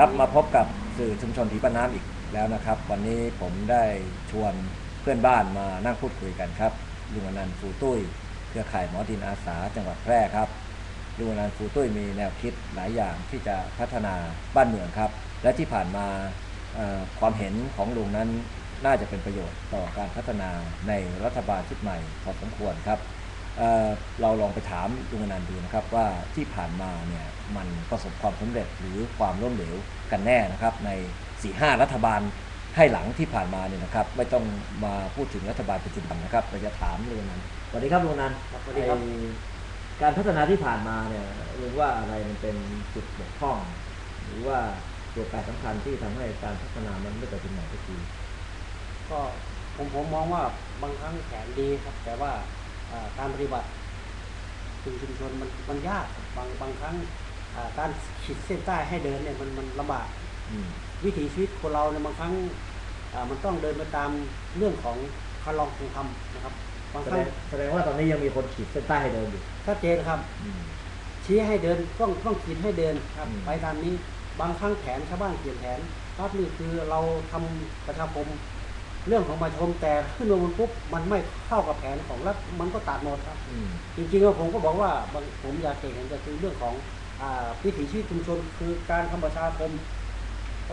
ครับมาพบกับสื่อชุมชนถีปะน้ำอีกแล้วนะครับ วันนี้ผมได้ชวนเพื่อนบ้านมานั่งพูดคุยกันครับลุงอนันต์ฟูตุ้ยเครือข่ายหมอดินอาสาจังหวัดแพร่ครับลุงอนันต์ฟูตุ้ยมีแนวคิดหลายอย่างที่จะพัฒนาบ้านเมืองครับ และที่ผ่านมาความเห็นของลุงนั้นน่าจะเป็นประโยชน์ต่อการพัฒนาในรัฐบาลชุดใหม่พอสมควรครับ เอ่อเราลองไปถามลุงอนันต์ดูนะครับว่าที่ผ่านมาเนี่ยมันประสบความสำเร็จหรือความล้มเหลวกันแน่นะครับใน4ีหรัฐบาลให้หลังที่ผ่านมาเนี่ยนะครับไม่ต้องมาพูดถึงรัฐบาลปัจจุบันนะครับเราจะถามลุงอนันต์สวัสดีครับลุงอนันต์ครับสวัสดีครับไอ้การพัฒนาที่ผ่านมาเนี่ยลุงว่าอะไรมันเป็นจุดบกพร่อง หรือว่าตัวการสำคัญที่ทำให้การพัฒนามันไม่ไปถึงไหนสักทีก็ผมผมมองว่าบางครั้งแผนดีครับ แต่ว่าอ่า การปฏิบัติถึงชุมชนมันมันยากครับบางบางครั้งอ่าการขีดเส้นใต้ให้เดินเนี่ยมันมันลำบากอืมวิถีชีวิตคนเราเนี่ยบางครั้งอ่ามันต้องเดินไปตามเรื่องของคารลองคงทำนะครับบางแสคดรั้งงแสดงว่าตอนนี้ยังมีคนขีดเส้นใต้ให้เดินอยู่ชัดเจนครับอืมชี้ให้เดินต้องต้องขีดให้เดินครับอืมไปตามนี้บางครั้งแผนชาวบ้านเปลี่ยนแผนครับนี่คือเราทำประชาคม เรื่องของประชาคมแต่ขึ้นมาบนปุ๊บมันไม่เข้ากับแผนของรัฐมันก็ตัดหมดครับอืมจริงๆแล้วผมก็บอกว่าบางผมอยากเห็นก็คือเรื่องของอ่าวิถีชีวิตชุมชนคือการทำประชาคม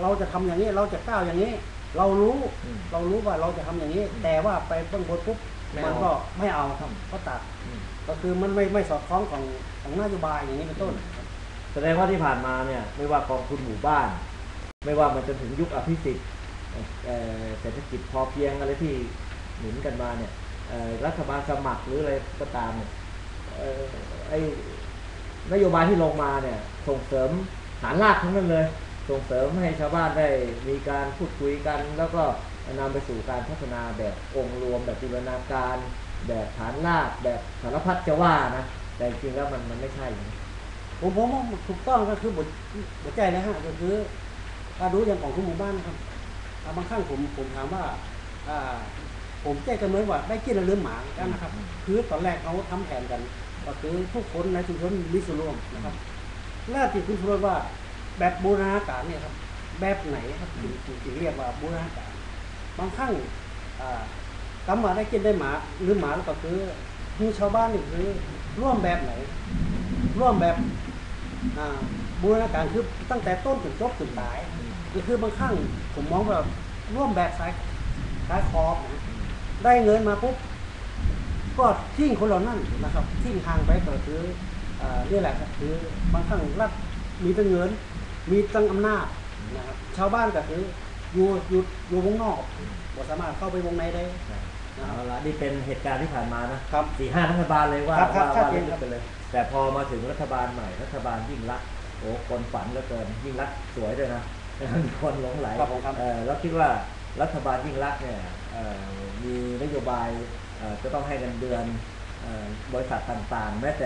เราจะทำอย่างนี้เราจะก้าวอย่างนี้ เรารู้อืมเรารู้ว่าเราจะทำอย่างนี้อืมแต่ว่าไปเบื้องบนปุ๊บไม่มันเอาก็ไม่เอาครับก็ตัดอืมก็คือมันไม่ไม่สอดคล้องของของนโยบายอย่างนี้เป็นต้น แสดงว่าที่ผ่านมาเนี่ยไม่ว่ากองทุนหมู่บ้าน ไม่ว่ามันจนถึงยุคอภิสิทธิ์ เศรษฐกิจพอเพียงอะไรที่หนุนกันมาเนี่ยรัฐบาลสมัครหรืออะไรก็ตามเนี่ยเอ่อไอ้นโยบายที่ลงมาเนี่ยส่งเสริมฐานรากทั้งนั้นเลย ส่งเสริมให้ชาวบ้านได้มีการพูดคุยกัน แล้วก็นำไปสู่การพัฒนาแบบองค์รวม แบบจินตนาการ แบบฐานรากแบบสารพัดจะว่านะแต่จริงแล้วมันมันไม่ใช่ผมผมว่าถูกต้องก็คือบทบทใจนะฮะก็คือการรู้อย่างของทุกหมู่บ้านนะครับ บางครั้งผมผมถามว่าอ่าผมแจ้งกันเหมือนว่าได้กินแล้วลืมหมากันนะครับอืมคือตอนแรกเขาทำแผนกันก็คือทุกคนในชุมชนมีส่วนร่วมนะครับแล้วที่คุณพูดว่า แบบบูรณาการเนี่ยครับ แบบไหนครับถึงถึงถึงเรียกว่าบูรณาการบางครั้งอ่ากำมาได้กินได้หมา หรือหมาแล้วก็คือคือชาวบ้านนี่คือร่วมแบบไหน ร่วมแบบอ่า บูรณาการคือตั้งแต่ต้นถึงจบถึงตายก็คือบางครั้งผมมองว่าร่วมแบบสายสายคอนะได้เงินมาปุ๊บก็ทิ้งคนเหล่านั้นนะครับทิ้งห่างไปก็คืออ่านี่แหละครับคือบางครั้งรัฐมีตั้งเงิน มีตั้งอำนาจนะครับชาวบ้านก็คืออยู่อยู่อยู่วงนอกบ่สามารถเข้าไปวงในได้นะคเอารับละนี่เป็นเหตุการณ์ที่ผ่านมานะครับสี่ห้ารัฐบาลเลยว่าครับครับว่าชัดว่าเจนลึครักบไปเลย แต่พอมาถึงรัฐบาลใหม่รัฐบาลยิ่งรักษณ์ โอ้คนฝันเหลือเกินยิ่งรักษณ์สวยด้วยนะมีคนหลงไหลครับผมครับเออแล้วคิดว่ารัฐบาลยิ่งรักษณ์เนี่ยเอ่อมีนโยบายเอ่อจะต้องให้เงินเดือนเอ่อบริษัทต่างๆ แม้แต่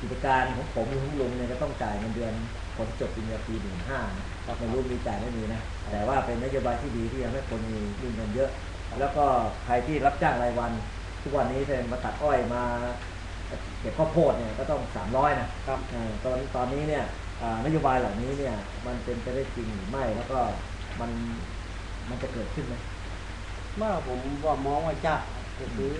กิจการของผมหรือของลุงเนี่ยก็ต้องจ่ายเงินเดือนคนจบปริญญาตรีหนึ่งห้านะไม่รู้มีจ่ายไม่มีนะ แต่ว่าเป็นนโยบายที่ดีที่ทำให้คนมีมีเงินเยอะ แล้วก็ใครที่รับจ้างรายวัน ทุกวันนี้เป็นมาตัดอ้อยมาเก็บข้าวโพดเนี่ยก็ต้องสามร้อยนะครับเออตอนตอนนี้เนี่ยอ่า นโยบายเหล่านี้เนี่ยมันเป็นไปได้จริงหรือไม่แล้วก็มันมันจะเกิดขึ้นไหมว่าผมว่ามองว่าจะก็คือ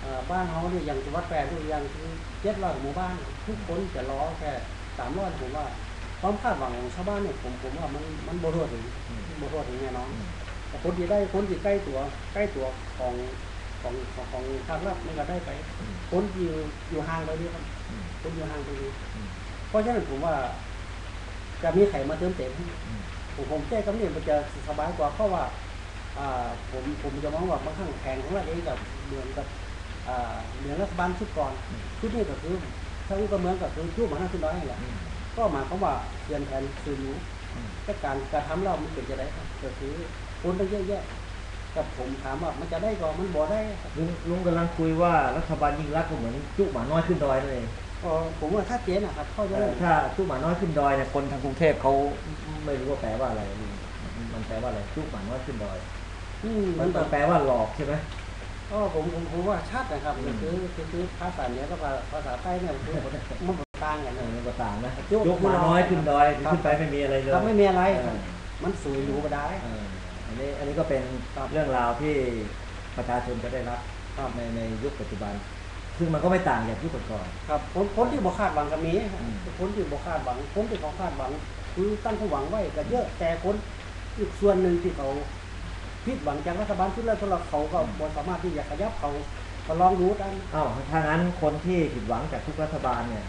เอ่อบ้านเขาเนี่ยอย่างจังหวัดแปรทุกอย่างคือเจ็ดร้อยหมู่บ้านทุกคนจะล้อแค่สามร้อยผมว่าความคาดหวังของชาวบ้านเนี่ยผมผมว่ามันมันบ่ทั่วถึงอืมบ่ทั่วถึงแน่นอนอืมแต่คนที่ได้คนที่ใกล้ตัวใกล้ตัวของของของของภาครัฐมันก็ได้ไปอืมคนที่อยู่อยู่ห่างไปนี่ครับอืมคนอยู่ห่างไปนี่อืมเพ ราะฉะนั้นผมว่าจะมีไข่มาเติมเต็มผมผมแก้กำเนิดมันจะสบายกว่าเพราะว่าอ่าผมผมจะมองว่าบางครั้งแผนของเราเองกับเหมือนกับอ่าเหมือนรัฐบาลชุดก่อนชุดนี้ก็คือถ้าอุปเมืองก็คือยุคมาห้าสิบน้อยแหละก็หมายความว่าเปลี่ยนแผนคือรู้แต่การการทำเรามันเป็นจะได้ก็คือคนตั้งเยอะแยะกับผมถามว่ามันจะได้ก็มันบ่ได้ลุงลุงกำลังคุยว่ารัฐบาลยิ่งรักก็เหมือนจุหมาน้อยขึ้นดอยนั่นเอง ก็ผมว่าถ้าเจนนะครับเข้าใจเออถ้าจุหมาน้อยขึ้นดอยเนี่ยคนทางกรุงเทพเขาไม่รู้ว่าแปลว่าอะไรลุงมันแปลว่าอะไรจุหมาน้อยขึ้นดอยอืมมัมันนก็ก็แปลว่าหลอกใช่ไหมก็ผมผมผมว่าชัดนะครับอืมก็คือคือคือภาษาเหนือกับภาษาใต้เนี่ยมันคือมันต่างกันเอนะอมันก็ต่างนะยกยกหมาน้อยขึ้นดอยครับขึ้นไปไม่มีอะไรเลยครับไม่มีอะไรเอครับอมันสวยหรูก็ได้เอออันนี้อันนี้ก็เป็นครับเรื่องราวที่ประชาชนจะได้รับครับในในยุคปัจจุบัน ซึ่งมันก็ไม่ต่างจากยุคก่อนครับคนคนที่บ่คาดหวังก็มีครับอืมคนที่บ่คาดหวังคนที่เขาคาดหวังคือตั้งความหวังไว้ก็เยอะแต่คนอีกส่วนหนึ่งที่เขาผิดหวังจากรัฐบาลชุดแรกสำหรับเขาก็บ่สามารถที่จะขยับเขาก็ลองดูกันๆอ้าวถ้างั้นคนที่ผิดหวังจากทุกรัฐบาลเนี่ย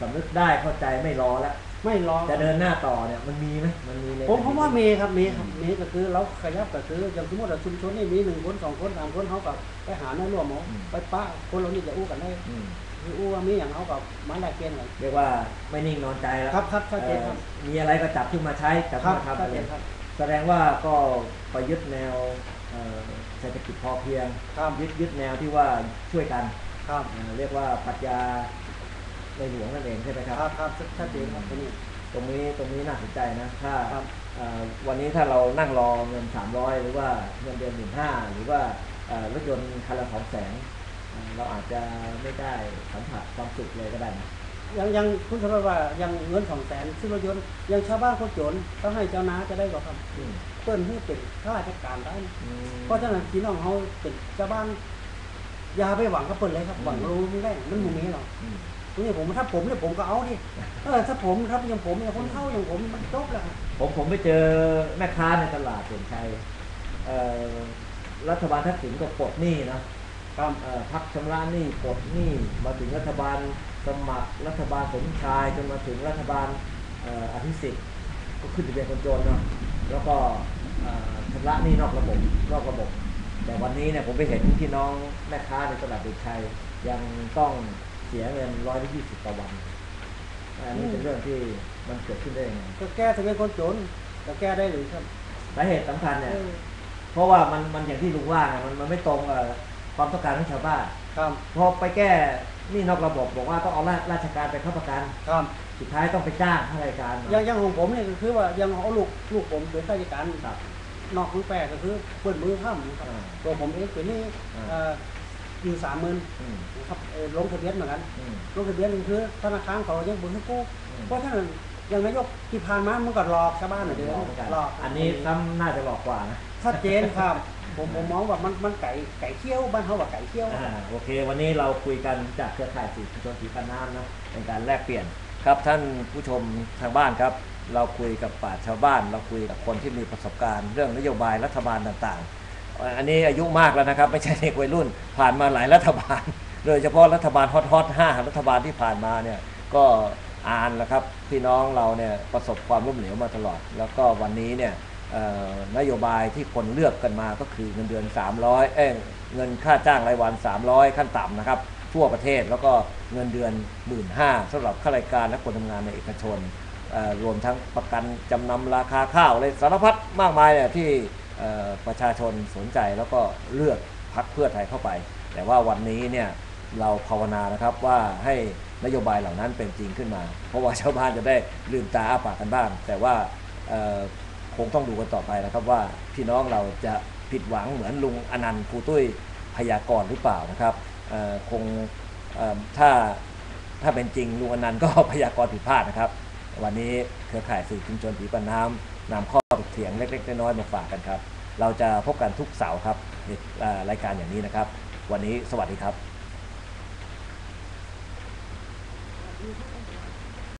สำนึกได้เข้าใจไม่รอแล้ว ไม่รอจะเดินหน้าต่อเนี่ยมันมีไหมมันมีในผมผมว่ามีครับมีครับมีก็คือเราขยับก็คืออย่างสมมติว่าชุมชนนี่มีหนึ่งคนสองคนสามคนเขากับไปหาแนวร่วมเอาไปป้าคนเรานี่จะอู้กันได้อืมคืออู้ว่ามีอย่างเขากับมาแลกเปลี่ยนกันเรียกว่าไม่นิ่งนอนใจแล้วครับครับชัดเจนครับเอ่อมีอะไรก็จับขึ้นมาใช้จับครัขึ้บนมาชัดทำเจเลยนครับแสดงว่าก็ประยุทธ์แนวเอ่อเศรษฐกิจพอเพียงครับยึดยึดแนวที่ว่าช่วยกันครับเอ่อเรียกว่าปรัชญา ในหลวงนั่นเองใช่ไหมครับครับครับชัดเจนครับตรงนี้ตรงนี้ตรงนี้น่าสนใจนะถ้าครับเอ่อวันนี้ถ้าเรานั่งรอเงิน 300 หรือว่าเงินเดือนหมื่นห้าหรือว่าเอ่อรถยนต์คันละสองแสนเราอาจจะไม่ได้สัมผัสความสุขเลยก็ได้นะยังยังคุณสมบัติว่ายังเงินสองแสนซื้อรถยนต์ยังชาวบ้านคนจนต้องให้เจ้านาจะได้บอกครับอืมเปิ้นให้เป็นข้าราชการได้นะอืมเพราะฉะนั้นพี่น้องเขาเป็นชาวบ้านอย่าไปหวังกับเปิ้นเลยครับอืมหวังรู้ไม่ได้มันมุมีหรอกอืมตรง นี้ผมถ้าผมเนี่ยผมก็เอาดิเออถ้าผมถ้าอย่างผมอย่างคนเท่าอย่างผมมันจบแล้วครับผมผมไปเจอแม่ค้าในตลาดเปลี่ยนชัยเอ่อรัฐบาลทักษิณก็ปลดหนี้นะครับเอ่อพักชำระหนี้ปลดหนี้มาถึงรัฐบาลสมัครรัฐบาลสมชายจนมาถึงรัฐบาลเอ่ออภิสิทธิ์ก็ขึ้นทะเบียนคนจนเนาะแล้วก็เอ่อชำระหนี้นอกระบบนอกระบบ แต่วันนี้เนี่ยผมไปเห็นพี่น้องแม่ค้าในตลาดเด็กชัยยังต้อง เสียเงินร้อยละยี่สิบต่อวัน อันนี้เป็นเรื่องที่มันเกิดขึ้นได้ยังไงก็แก้ทะเบียนคนจนก็แก้ได้หรือครับสาเหตุสำคัญเนี่ยเออเพราะว่ามันมันอย่างที่ลุงว่าไงมันมันไม่ตรงกับความต้องการของชาวบ้านครับพอไปแก้หนี่นอกระบบบอกว่าต้องเอาราราชการไปเข้าประกันครับสุดท้ายต้องไปจ้างข้าราชการมาอย่างอย่างของผมเนี่ยก็คือว่ายังเอาลูกลูกผมเป็นข้าราชการครับนอกของแปรก็คือเปิดมือข้ามนะครับอ่าตัวผมเองเป็นหนี่ อ่าเอ่ออยู่สามหมื่นอืมนะครับเอ่อลงทะเบียนเหมือนกันอืมลงทะเบียนนี่คือธนาคารเขายังเบิกให้กู้อืมเพราะฉะนั้นอย่างนายกที่ผ่านมามันก็หลอกชาวบ้านหน่อยเดียวหลอกเหมือนกันหลอกอันนี้ซ้ำน่าจะหลอกกว่านะชัดเจนครับ ผมผมมองว่ามันมันไก่ไก่เคี้ยวบ้านเขาว่าไก่เคี้ยวอ่าโอเค วันนี้เราคุยกันจากเครือข่ายสื่อมวลชนสีพันน้ำนะเป็นการแลกเปลี่ยนครับท่านผู้ชมทางบ้านครับ เราคุยกับป่าชชาวบ้าน เราคุยกับคนที่มีประสบการณ์ เรื่องนโยบายรัฐบาลต่างๆ อันนี้อายุมากแล้วนะครับ ไม่ใช่เด็กวัยรุ่น ผ่านมาหลายรัฐบาล โดยเฉพาะรัฐบาลฮอตฮอตห้ารัฐบาลที่ผ่านมาเนี่ยก็อ่านแล้วครับพี่น้องเราเนี่ยประสบความล้มเหลวมาตลอด แล้วก็วันนี้เนี่ยนโยบายที่คนเลือกกันมาก็คือเงินเดือน 300 เอ้ยเงินค่าจ้างรายวัน 300 ขั้นต่ำนะครับ ทั่วประเทศแล้วก็เงินเดือน 1 5ื่นสำหรับข้าราชการและคนทำงานในเอกชนรวมทั้งประกันจำนำราคาข้าวอะไรสารพัดมากมายเนี่ยที่ ประชาชนสนใจแล้วก็เลือกพักเพื่อไทยเข้าไป แต่ว่าวันนี้เนี่ยเราภาวนานะครับว่าให้นโยบายเหล่านั้นเป็นจริงขึ้นมา เพราะว่าชาวบ้านจะได้ลืมตาอ้าปากกันบ้าง แต่ว่าคงต้องดูกันต่อไปนะครับว่าพี่น้องเราจะผิดหวังเหมือนลุงอนันต์ครูตุ้ยพยากรหรือเปล่านะครับคงถ้าถ้าเป็นจริงลุงอนันต์ก็พยากรผิดพลาดนะครับ วันนี้เครือข่ายสื่อชุมชนผีปันน้ำนำข้อ เถียงเล็ก ๆ น้อยๆมาฝากกันครับ เราจะพบกันทุกเสาร์ครับในรายการอย่างนี้นะครับ วันนี้สวัสดีครับ